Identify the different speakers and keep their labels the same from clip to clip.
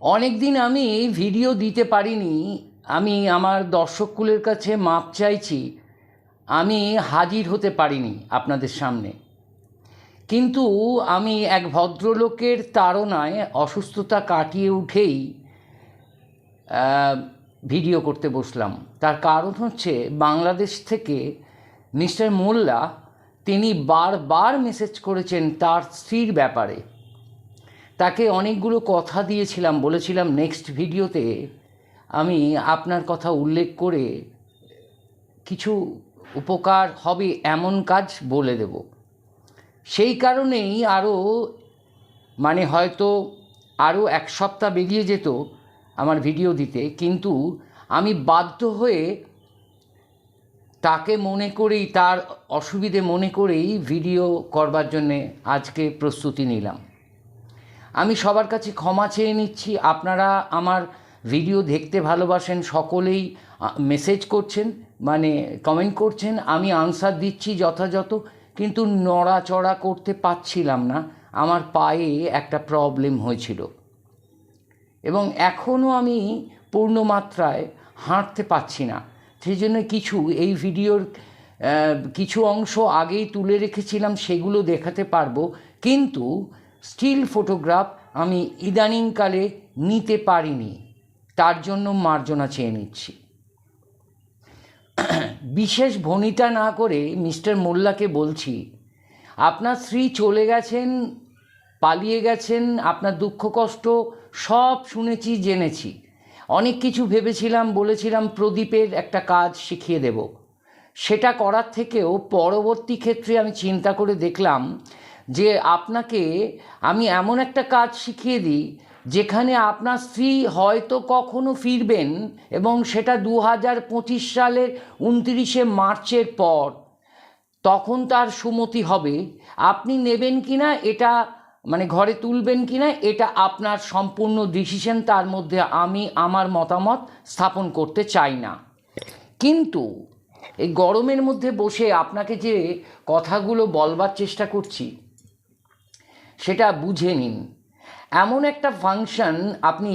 Speaker 1: অনেক দিন আমি ভিডিও দিতে পারিনি। আমি আমার দর্শককুলের কাছে মাপ চাইছি। আমি হাজির হতে পারিনি আপনাদের সামনে। কিন্তু আমি এক ভদ্রলোকের তাড়নায় অসুস্থতা কাটিয়ে উঠেই ভিডিও করতে বসলাম। তার কারণ হচ্ছে বাংলাদেশ থেকে মিস্টার মোল্লা, তিনি বারবার মেসেজ করেছেন তার স্ত্রীর ব্যাপারে। তাকে অনেকগুলো কথা দিয়েছিলাম, বলেছিলাম নেক্সট ভিডিওতে আমি আপনার কথা উল্লেখ করে কিছু উপকার হবে এমন কাজ বলে দেব। সেই কারণেই আরও মানে হয়তো আরও এক সপ্তাহ বেরিয়ে যেত আমার ভিডিও দিতে, কিন্তু আমি বাধ্য হয়ে তাকে মনে করেই, তার অসুবিধে মনে করেই ভিডিও করবার জন্যে আজকে প্রস্তুতি নিলাম। আমি সবার কাছে ক্ষমা চেয়ে নিচ্ছি। আপনারা আমার ভিডিও দেখতে ভালোবাসেন, সকলেই মেসেজ করছেন মানে কমেন্ট করছেন, আমি আনসার দিচ্ছি যথাযথ, কিন্তু নড়াচড়া করতে পারছিলাম না। আমার পায়ে একটা প্রবলেম হয়েছিল। এবং এখনও আমি পূর্ণ মাত্রায় হাঁটতে পারছি না। সেই জন্য কিছু, এই ভিডিওর কিছু অংশ আগেই তুলে রেখেছিলাম, সেগুলো দেখাতে পারব। কিন্তু স্টিল ফটোগ্রাফ আমি ইদানিংকালে নিতে পারিনি। তার জন্য মার্জনা চেয়ে নিচ্ছি। বিশেষ ভনিতা না করে মিস্টার মোল্লাকে বলছি, আপনার স্ত্রী চলে গেছেন, পালিয়ে গেছেন, আপনার দুঃখ কষ্ট সব শুনেছি, জেনেছি। অনেক কিছু ভেবেছিলাম, বলেছিলাম, প্রদীপের একটা কাজ শিখিয়ে দেব। সেটা করার থেকেও পরবর্তী ক্ষেত্রে আমি চিন্তা করে দেখলাম যে আপনাকে আমি এমন একটা কাজ শিখিয়ে দিই, যেখানে আপনার স্ত্রী হয়তো কখনো ফিরবেন এবং সেটা দু হাজার পঁচিশ সালের উনত্রিশে মার্চের পর। তখন তার সুমতি হবে, আপনি নেবেন কিনা এটা মানে ঘরে তুলবেন কিনা এটা আপনার সম্পূর্ণ ডিসিশন তার মধ্যে আমি আমার মতামত স্থাপন করতে চাই না। কিন্তু এই গরমের মধ্যে বসে আপনাকে যে কথাগুলো বলবার চেষ্টা করছি সেটা বুঝে নিন। এমন একটা ফাংশন আপনি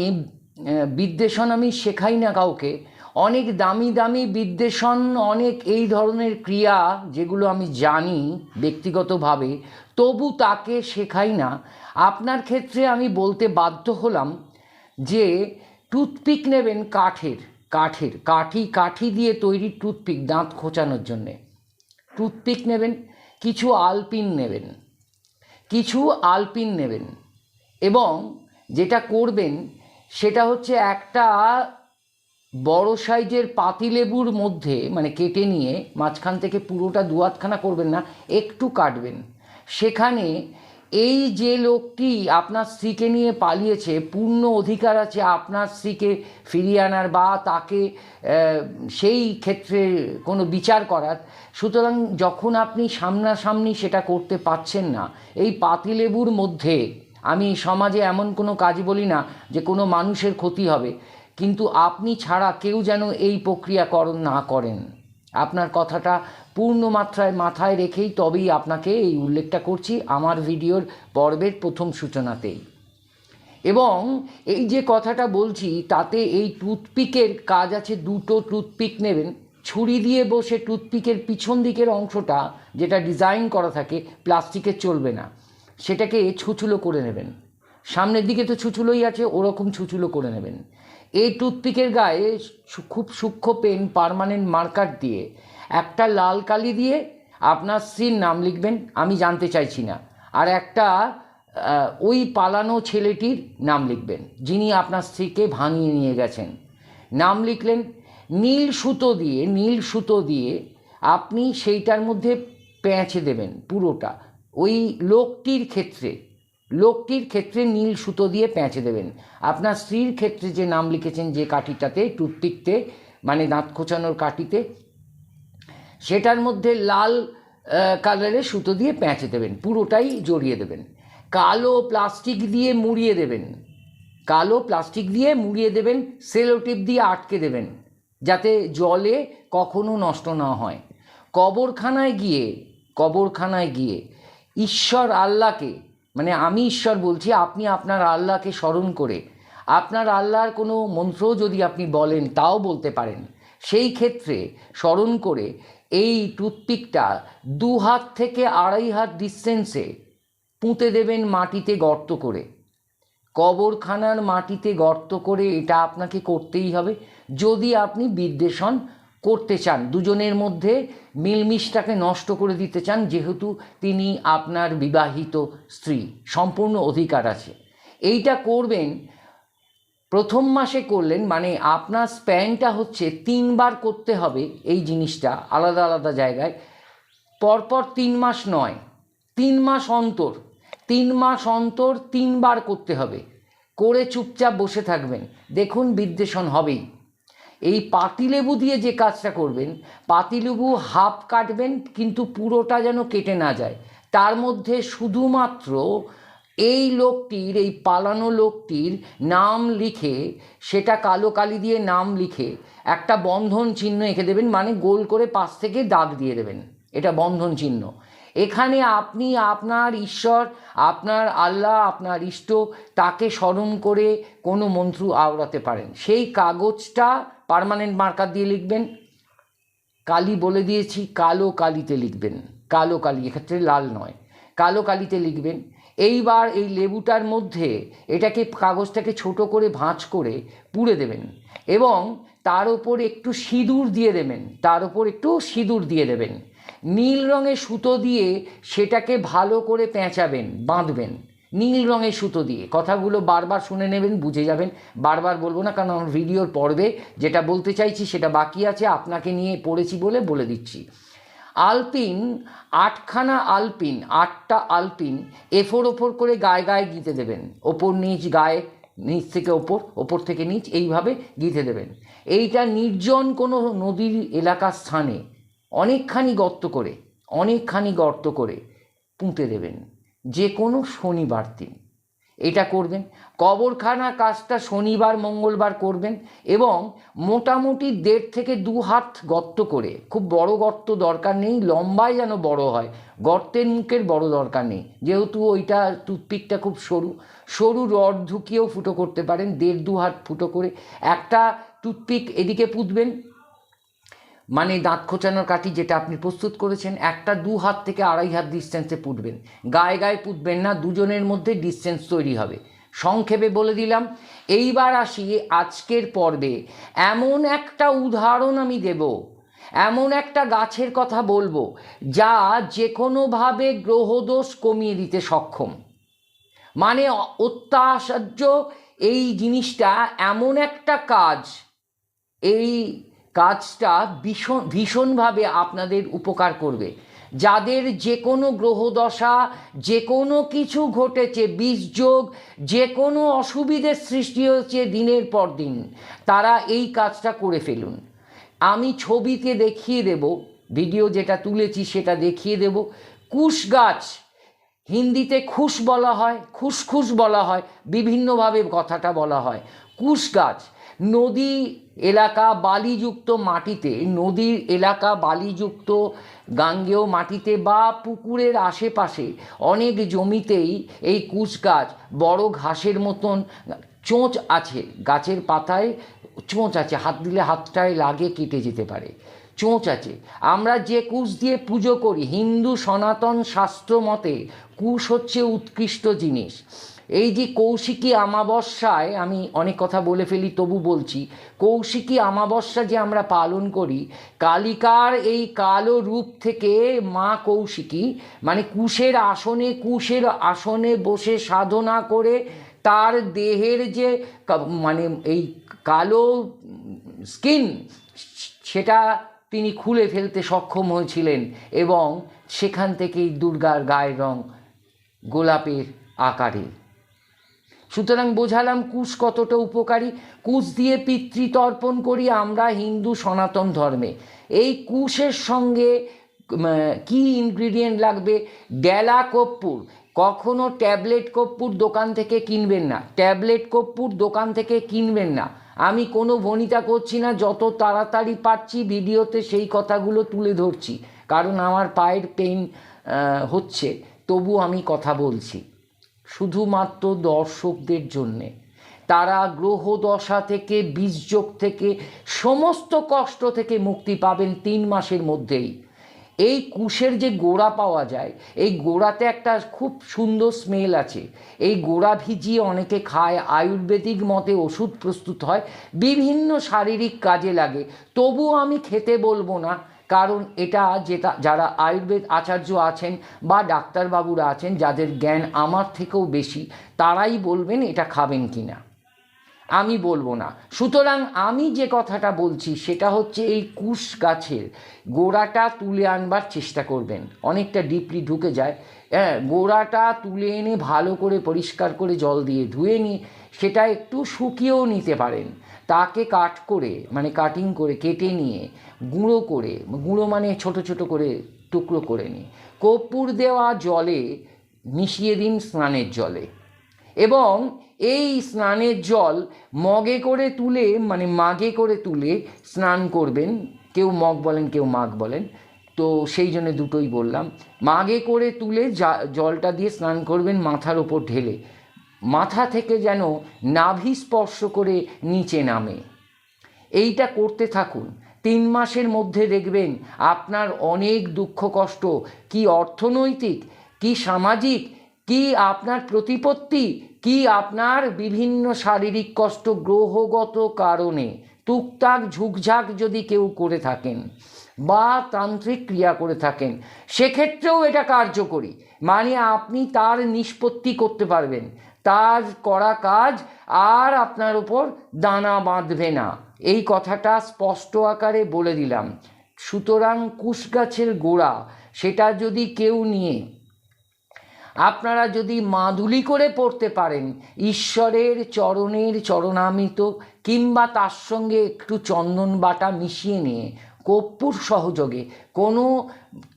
Speaker 1: বিদ্বেষণ আমি শেখাই না কাউকে। অনেক দামি দামি বিদ্বেষণ, অনেক এই ধরনের ক্রিয়া যেগুলো আমি জানি ব্যক্তিগতভাবে, তবু তাকে শেখাই না। আপনার ক্ষেত্রে আমি বলতে বাধ্য হলাম যে টুথপিক নেবেন কাঠের কাঠের, কাঠি কাঠি দিয়ে তৈরি টুথপিক, দাঁত খোঁচানোর জন্যে। টুথপিক নেবেন, কিছু আলপিন নেবেন। কিছু আলপিন নেবেন এবং যেটা করবেন সেটা হচ্ছে একটা বড় সাইজের পাতিলেবুর মধ্যে মানে কেটে নিয়ে মাঝখান থেকে পুরোটা দুয়াতখানা করবেন না, একটু কাটবেন। সেখানে এই যে লোকটি আপনার স্ত্রীকে নিয়ে পালিয়েছে, পূর্ণ অধিকার আছে আপনার স্ত্রীকে ফিরিয়ে আনার বা তাকে সেই ক্ষেত্রে কোনো বিচার করার। সুতরাং যখন আপনি সামনাসামনি সেটা করতে পারছেন না, এই পাতিলেবুর মধ্যে, আমি সমাজে এমন কোনো কাজ বলি না যে কোনো মানুষের ক্ষতি হবে, কিন্তু আপনি ছাড়া কেউ যেন এই প্রক্রিয়াকরণ না করেন। আপনার কথাটা পূর্ণ মাত্রায় মাথায় রেখেই তবেই আপনাকে এই উল্লেখটা করছি আমার ভিডিওর পর্বের প্রথম সূচনাতেই। এবং এই যে কথাটা বলছি, তাতে এই টুথপিকের কাজ আছে, দুটো টুথপিক নেবেন। ছুরি দিয়ে বসে টুথপিকের পিছন দিকের অংশটা যেটা ডিজাইন করা থাকে প্লাস্টিকের চলবে না। সেটাকে ছুচুলো করে নেবেন। সামনের দিকে তো ছুচুলোই আছে, ওরকম ছুচুলো করে নেবেন। এই টুথপিকের গায়ে খুব সূক্ষ্ম পেন পার্মানেন্ট মার্কার দিয়ে, একটা লাল কালি দিয়ে আপনার স্ত্রীর নাম লিখবেন, আমি জানতে চাইছি না। আর একটা ওই পালানো ছেলেটির নাম লিখবেন, যিনি আপনার স্ত্রীকে ভাঙিয়ে নিয়ে গেছেন। নাম লিখলেন, নীল সুতো দিয়ে, নীল সুতো দিয়ে আপনি সেইটার মধ্যে পেঁচে দেবেন পুরোটা। ওই লোকটির ক্ষেত্রে লোকটির ক্ষেত্রে নীল সুতো দিয়ে পেঁচে দেবেন। আপনার স্ত্রীর ক্ষেত্রে যে নাম লিখেছেন যে কাঠিটাতে, টুথপিকতে মানে দাঁত খোঁচানোর কাঠিতে, সেটার মধ্যে লাল কালারের সুতো দিয়ে পেঁচে দেবেন। পুরোটাই জড়িয়ে দেবেন। কালো প্লাস্টিক দিয়ে মুড়িয়ে দেবেন। কালো প্লাস্টিক দিয়ে মুড়িয়ে দেবেন সেলোটিপ দিয়ে আটকে দেবেন, যাতে জলে কখনো নষ্ট না হয়। কবরখানায় গিয়ে কবরখানায় গিয়ে ঈশ্বর আল্লাহকে মানে আমি ঈশ্বর বলছি, আপনি আপনার আল্লাহকে স্মরণ করে, আপনার আল্লাহর কোনো মন্ত্র যদি আপনি বলেন, তাও বলতে পারেন। সেই ক্ষেত্রে স্মরণ করে এই টুথপিকটা দু হাত থেকে আড়াই হাত ডিস্টেন্সে পুঁতে দেবেন মাটিতে গর্ত করে। কবরখানার মাটিতে গর্ত করে এটা আপনাকে করতেই হবে। যদি আপনি বিদ্বেষণ করতে চান, দুজনের মধ্যে মিলমিশটাকে নষ্ট করে দিতে চান, যেহেতু তিনি আপনার বিবাহিত স্ত্রী, সম্পূর্ণ অধিকার আছে। এইটা করবেন, প্রথম মাসে করলেন মানে আপনার স্প্যানটা হচ্ছে তিনবার করতে হবে এই জিনিসটা আলাদা আলাদা জায়গায়। পরপর তিন মাস নয়, তিন মাস অন্তর, তিন মাস অন্তর তিনবার করতে হবে। করে চুপচাপ বসে থাকবেন, দেখুন বিদ্বেষণ হবেই। এই পাতিলেবু দিয়ে যে কাজটা করবেন, পাতিলেবু হাফ কাটবেন, কিন্তু পুরোটা যেন কেটে না যায়। তার মধ্যে শুধুমাত্র এই লোকটির, এই পালানো লোকটির নাম লিখে, সেটা কালো কালি দিয়ে নাম লিখে একটা বন্ধন চিহ্ন এঁকে দেবেন মানে গোল করে পাশ থেকে দাগ দিয়ে দেবেন। এটা বন্ধন চিহ্ন। এখানে আপনি আপনার ঈশ্বর, আপনার আল্লাহ, আপনার ইষ্ট, তাকে স্মরণ করে কোনো মন্ত্র আওড়াতে পারেন। সেই কাগজটা পার্মানেন্ট মার্কার দিয়ে লিখবেন। কালি বলে দিয়েছি, কালো কালিতে লিখবেন। কালো কালি, এক্ষেত্রে লাল নয়। কালো কালিতে লিখবেন। এইবার এই লেবুটার মধ্যে এটাকে কাগজটাকে ছোট করে ভাঁজ করে পুড়ে দেবেন এবং তার ওপর একটু সিঁদুর দিয়ে দেবেন। তার ওপর একটু সিঁদুর দিয়ে দেবেন। নীল রঙের সুতো দিয়ে সেটাকে ভালো করে পেঁচাবেন, বাঁধবেন। নীল রঙের সুতো দিয়ে। কথাগুলো বারবার শুনে নেবেন, বুঝে যাবেন। বারবার বলব না, কারণ আমার ভিডিওর পর্বে যেটা বলতে চাইছি সেটা বাকি আছে, আপনাকে নিয়ে পড়েছি বলে বলে দিচ্ছি। আলপিন, আটখানা আলপিন, আটটা আলপিন এফোর ওপর করে গায়ে গায়ে গিতে দেবেন। ওপর নিচ গায়ে, নিচ থেকে ওপর ওপর থেকে নিচ, এইভাবে গিতে দেবেন। এইটা নির্জন কোনো নদীর এলাকার স্থানে অনেকখানি গর্ত করে, অনেকখানি গর্ত করে পুঁতে দেবেন। যে কোনো শনিবার দিন। এটা করবেন, কবরখানা কাজটা শনিবার, মঙ্গলবার করবেন এবং মোটামুটি দেড় থেকে দু হাত গর্ত করে, খুব বড় গর্ত দরকার নেই, লম্বায় যেন বড় হয়, গর্তের মুখের বড় দরকার নেই। যেহেতু ওইটা টুথপিকটা খুব সরু সরু রড ঢুকিয়েও ফুটো করতে পারেন, দেড় দু হাত ফুটো করে। একটা টুথপিক এদিকে পুঁতবেন মানে দাঁত খোঁচানোর কাঠি যেটা আপনি প্রস্তুত করেছেন, একটা দু হাত থেকে আড়াই হাত ডিস্টেন্সে পুঁতবেন। গায়ে গায়ে পুঁতবেন না, দুজনের মধ্যে ডিস্টেন্স তৈরি হবে। সংক্ষেপে বলে দিলাম, এইবার আসি আজকের পর্বে। এমন একটা উদাহরণ আমি দেব, এমন একটা গাছের কথা বলব, যা যে কোনোভাবে গ্রহদোষ কমিয়ে দিতে সক্ষম। মানে অত্যাশ্চর্য এই জিনিসটা এমন একটা কাজ, এই কাজটা ভীষণ, ভীষণভাবে আপনাদের উপকার করবে। যাদের যে কোনো গ্রহদশা যে কোনো কিছু ঘটেছে বীজযোগ যে কোনো অসুবিধের সৃষ্টি হয়েছে দিনের পর দিন, তারা এই কাজটা করে ফেলুন। আমি ছবিতে দেখিয়ে দেব, ভিডিও যেটা তুলেছি সেটা দেখিয়ে দেব। কুশ গাছ, হিন্দিতে খুশ বলা হয় খুশ খুশ বলা হয়, বিভিন্নভাবে কথাটা বলা হয়। কুশ গাছ, নদী এলাকা বালিযুক্ত মাটিতে, নদীর এলাকা বালিযুক্ত গাঙ্গেয় মাটিতে বা পুকুরের আশেপাশে অনেক জমিতেই এই কুশ গাছ বড় ঘাসের মতন চোঁচ আছে, গাছের পাতায় চোঁচ আছে, হাত দিলে হাতটায় লাগে কেটে যেতে পারে, চোঁচ আছে। আমরা যে কুশ দিয়ে পুজো করি, হিন্দু সনাতন শাস্ত্র মতে কুশ হচ্ছে উৎকৃষ্ট জিনিস। এই যে কৌশিকী আমাবস্যায় আমি অনেক কথা বলে ফেলি, তবু বলছি, কৌশিকী আমাবস্যা যে আমরা পালন করি, কালিকার এই কালো রূপ থেকে মা কৌশিকী মানে কুশের আসনে কুশের আসনে বসে সাধনা করে তার দেহের যে মানে এই কালো স্কিন, সেটা তিনি খুলে ফেলতে সক্ষম হয়েছিলেন এবং সেখান থেকেই দুর্গার গায়ের রং গোলাপের আকারে। সুতরাং বোঝালাম কুশ কতটা উপকারী। কুশ দিয়ে পিতৃতর্পণ করি আমরা হিন্দু সনাতন ধর্মে। এই কুশের সঙ্গে কি ইনগ্রিডিয়েন্ট লাগবে? ডেলা কর্পূর কখনো ট্যাবলেট কর্পূর দোকান থেকে কিনবেন না। ট্যাবলেট কর্পূর দোকান থেকে কিনবেন না। আমি কোনো ভনিতা করছি না, যত তাড়াতাড়ি পারছি ভিডিওতে সেই কথাগুলো তুলে ধরছি। কারণ আমার পায়ের পেইন হচ্ছে। তবু আমি কথা বলছি। শুধুমাত্র দর্শকদের জন্যে। তারা গ্রহ দশা থেকে, বীজযোগ থেকে, সমস্ত কষ্ট থেকে মুক্তি পাবেন তিন মাসের মধ্যেই। এই কুশের যে গোড়া পাওয়া যায়, এই গোড়াতে একটা খুব সুন্দর স্মেল আছে। এই গোড়া ভিজিয়ে অনেকে খায়, আয়ুর্বেদিক মতে ওষুধ প্রস্তুত হয়, বিভিন্ন শারীরিক কাজে লাগে। তবুও আমি খেতে বলব না কারণ এটা যেটা যারা আয়ুর্বেদ আচার্য আছেন বা ডাক্তারবাবুরা আছেন, যাদের জ্ঞান আমার থেকেও বেশি, তারাই বলবেন এটা খাবেন কিনা। আমি বলব না। সুতরাং আমি যে কথাটা বলছি, সেটা হচ্ছে এই কুশ গাছের গোড়াটা তুলে আনবার চেষ্টা করবেন। অনেকটা ডিপলি ঢুকে যায়। হ্যাঁ গোড়াটা তুলে এনে ভালো করে পরিষ্কার করে জল দিয়ে ধুয়ে নিয়ে সেটা একটু শুকিয়েও নিতে পারেন। তাকে কাট করে মানে কাটিং করে, কেটে নিয়ে, গুঁড়ো করে, গুঁড়ো মানে ছোট ছোট করে টুকরো করে নিয়ে, কর্পূর দেওয়া জলে মিশিয়ে দিন স্নানের জলে। এবং এই স্নানের জল মগে করে তুলে মানে মাগে করে তুলে স্নান করবেন। কেউ মগ বলেন, কেউ মাগ বলেন। তো সেই জন্য দুটোই বললাম। মাগে করে তুলে জলটা দিয়ে স্নান করবেন মাথার ওপর ঢেলে। মাথা থেকে যেন নাভি স্পর্শ করে নিচে নামে। এইটা করতে থাকুন। তিন মাসের মধ্যে দেখবেন আপনার অনেক দুঃখ কষ্ট, কি অর্থনৈতিক, কি সামাজিক, কি আপনার প্রতিপত্তি, কি আপনার বিভিন্ন শারীরিক কষ্ট গ্রহগত কারণে টুকটাক ঝুঁকঝাক যদি কেউ করে থাকেন বা তান্ত্রিক ক্রিয়া করে থাকেন, সেক্ষেত্রেও এটা কার্যকরী। মানে আপনি তার নিষ্পত্তি করতে পারবেন। তার করা কাজ আর আপনার উপর দানা বাঁধবে না। এই কথাটা স্পষ্ট আকারে বলে দিলাম। সুতরাং কুশ গাছের গোড়া, সেটা যদি কেউ নিয়ে, আপনারা যদি মাদুলি করে পড়তে পারেন, ঈশ্বরের চরণের চরণামিত, কিংবা তার সঙ্গে একটু চন্দন বাটা মিশিয়ে নিয়ে, কর্পূর সহযোগে, কোনো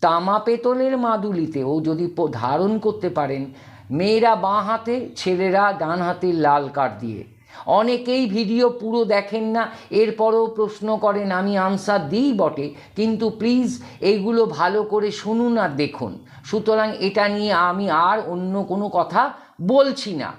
Speaker 1: তামা পেতলের মাদুলিতেও যদি ধারণ করতে পারেন মেয়েরা বাঁ হাতে, ছেলেরা ডান হাতে লাল কাঠ দিয়ে। অনেকেই ভিডিও পুরো দেখেন না, এরপরেও প্রশ্ন করেন, আমি আনসার দিই বটে, কিন্তু প্লিজ এইগুলো ভালো করে শুনুন আর দেখুন। সুতরাং এটা নিয়ে আমি আর অন্য কোনো কথা বলছি না।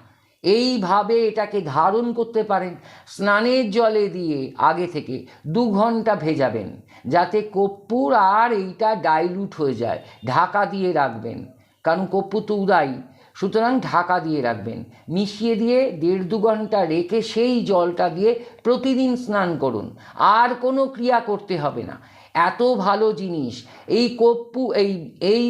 Speaker 1: এইভাবে এটাকে ধারণ করতে পারেন, স্নানের জলে দিয়ে আগে থেকে দু ঘণ্টা ভেজাবেন, যাতে কর্পূর আর এইটা ডাইলুট হয়ে যায়, ঢাকা দিয়ে রাখবেন। কারণ কর্পূর তো উদাই সুতরাং ঢাকা দিয়ে রাখবেন। মিশিয়ে দিয়ে দেড় দু ঘণ্টা রেখে সেই জলটা দিয়ে প্রতিদিন স্নান করুন। আর কোনো ক্রিয়া করতে হবে না। এত ভালো জিনিস। এই কপ্পু, এই এই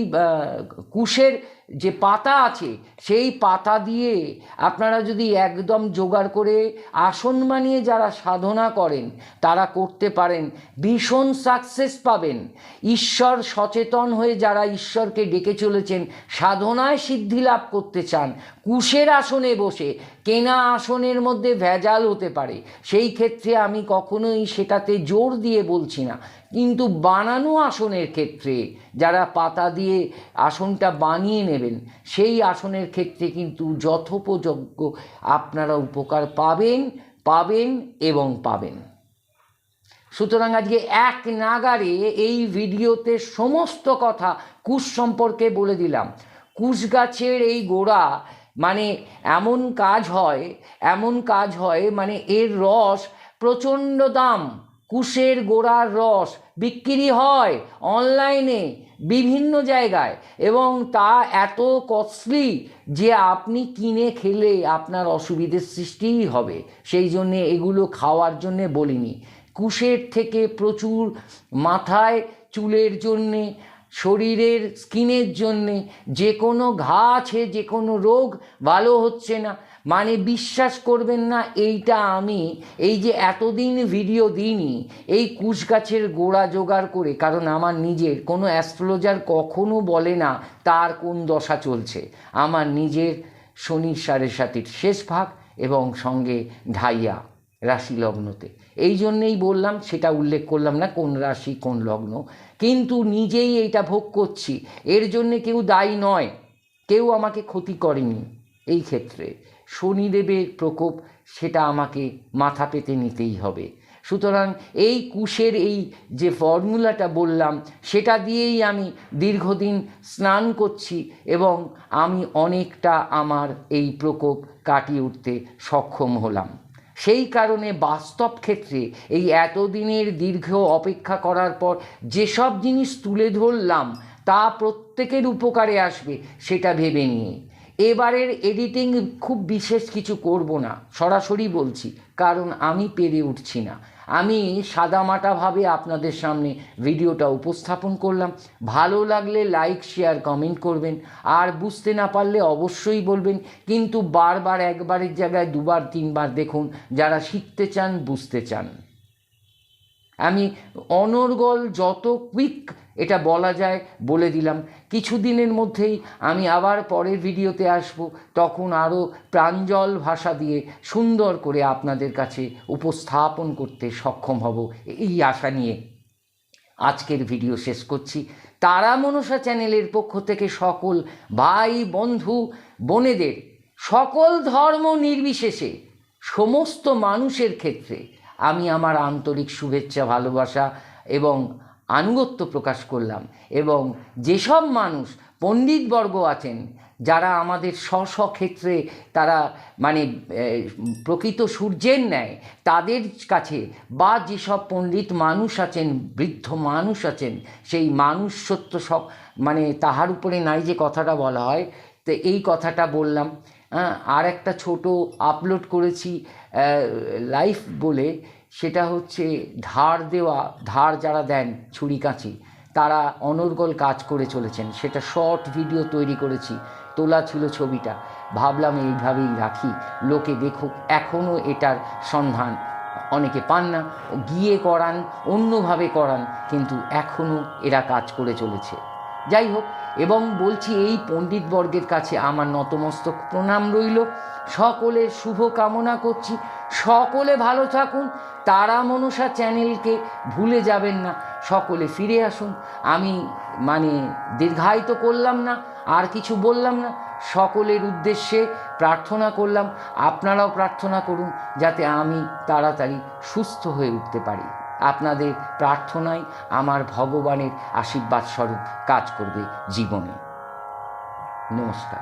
Speaker 1: কুশের যে পাতা আছে, সেই পাতা দিয়ে আপনারা যদি একদম জোগাড় করে আসন বানিয়ে যারা সাধনা করেন, তারা করতে পারেন, ভীষণ সাকসেস পাবেন। ঈশ্বর সচেতন হয়ে যারা ঈশ্বরকে ডেকে চলেছেন, সাধনায় সিদ্ধি লাভ করতে চান, কুশের আসনে বসে কেনা আসনের মধ্যে ভেজাল হতে পারে। সেই ক্ষেত্রে আমি কখনোই সেটাতে জোর দিয়ে বলছি না। কিন্তু বানানো আসনের ক্ষেত্রে, যারা পাতা দিয়ে আসনটা বানিয়ে নেবেন, সেই আসনের ক্ষেত্রে কিন্তু যথোপযোগ্য আপনারা উপকার পাবেন পাবেন এবং পাবেন। সুতরাং আজকে এক নাগারে এই ভিডিওতে সমস্ত কথা কুশ সম্পর্কে বলে দিলাম। কুশ গাছের এই গোড়া মানে এমন কাজ হয়, এমন কাজ হয় মানে এর রস প্রচণ্ড দাম, কুশের গোড়ার রস বিক্রি হয় অনলাইনে বিভিন্ন জায়গায় এবং তা এত কস্টলি যে আপনি কিনে খেলে আপনার অসুবিধের সৃষ্টিই হবে। সেই জন্যে এগুলো খাওয়ার জন্যে বলিনি। কুশের থেকে প্রচুর মাথায় চুলের জন্যে শরীরের স্কিনের জন্যে যে কোনো ঘা আছে যে কোনো রোগ ভালো হচ্ছে না। মানে বিশ্বাস করবেন না, এইটা আমি এই যে এতদিন ভিডিও দিইনি, এই কুশ গাছের গোড়া জোগাড় করে, কারণ আমার নিজের, কোনো অ্যাস্ট্রোলজার কখনো বলে না তার কোন দশা চলছে। আমার নিজের শনির সাড়ে সাতির শেষ ভাগ এবং সঙ্গে ঢাইয়া। রাশি লগ্নতে এই জন্যেই বললাম, সেটা উল্লেখ করলাম না কোন রাশি, কোন লগ্ন। কিন্তু নিজেই এইটা ভোগ করছি, এর জন্যে কেউ দায়ী নয়, কেউ আমাকে ক্ষতি করেনি এই ক্ষেত্রে। শনিদেবের প্রকোপ, সেটা আমাকে মাথা পেতে নিতেই হবে। সুতরাং এই কুশের এই যে ফর্মুলাটা বললাম, সেটা দিয়েই আমি দীর্ঘদিন স্নান করছি এবং আমি অনেকটা আমার এই প্রকোপ কাটিয়ে উঠতে সক্ষম হলাম। সেই কারণে বাস্তব ক্ষেত্রে এই এতদিনের দীর্ঘ অপেক্ষা করার পর যেসব জিনিস তুলে ধরলাম, তা প্রত্যেকের উপকারে আসবে, সেটা ভেবে নিয়ে। এবারের এডিটিং খুব বিশেষ কিছু করব না, সরাসরি বলছি, কারণ আমি পেরে উঠছি না। আমি সাদামাটাভাবে আপনাদের সামনে ভিডিওটা উপস্থাপন করলাম। ভালো লাগলে লাইক শেয়ার কমেন্ট করবেন। আর বুঝতে না পারলে অবশ্যই বলবেন, কিন্তু বারবার একবারের জায়গায় দুবার, তিনবার দেখুন, যারা শিখতে চান, বুঝতে চান। আমি অনর্গল যত কুইক এটা বলা যায়, বলে দিলাম। কিছুদিনের মধ্যেই আমি আবার পরের ভিডিওতে আসব। তখন আরও প্রাঞ্জল ভাষা দিয়ে সুন্দর করে আপনাদের কাছে উপস্থাপন করতে সক্ষম হব। এই আশা নিয়ে আজকের ভিডিও শেষ করছি। তারা মনসা চ্যানেলের পক্ষ থেকে সকল ভাই, বন্ধু, বোনেদের সকল ধর্ম নির্বিশেষে সমস্ত মানুষের ক্ষেত্রে আমি আমার আন্তরিক শুভেচ্ছা, ভালোবাসা এবং আনুগত্য প্রকাশ করলাম এবং যেসব মানুষ পণ্ডিতবর্গ আছেন, যারা আমাদের স্ব ক্ষেত্রে তারা মানে প্রকৃত সূর্যের ন্যায়, তাদের কাছে বা যেসব পণ্ডিত মানুষ আছেন, বৃদ্ধ মানুষ আছেন, সেই মানুষ সত্য সব মানে তাহার উপরে নাই যে কথাটা বলা হয়, তো এই কথাটা বললাম। আর একটা ছোট আপলোড করেছি লাইফ বলে সেটা হচ্ছে ধার দেওয়া, ধার যারা দেন ছুরি কাঁচি, তারা অনর্গল কাজ করে চলেছেন। সেটা শর্ট ভিডিও তৈরি করেছি, তোলা ছিল ছবিটা। ভাবলাম এইভাবেই রাখি, লোকে দেখুক এখনও এটার সন্ধান অনেকে পান না, গিয়ে করান, অন্যভাবে করান, কিন্তু এখনও এরা কাজ করে চলেছে। যাই হোক এবং বলছি এই পণ্ডিতবর্গের কাছে আমার নতমস্তক। প্রণাম রইল। সকলের শুভ কামনা করছি। সকলে ভালো থাকুন। তারা মনসা চ্যানেলকে ভুলে যাবেন না। সকলে ফিরে আসুন। আমি মানে দীর্ঘায়িত করলাম না, আর কিছু বললাম না। সকলের উদ্দেশ্যে প্রার্থনা করলাম। আপনারাও প্রার্থনা করুন, যাতে আমি তাড়াতাড়ি সুস্থ হয়ে উঠতে পারি। আপনাদের প্রার্থনাই আমার ভগবানের আশীর্বাদ স্বরূপ কাজ করবে জীবনে। নমস্কার।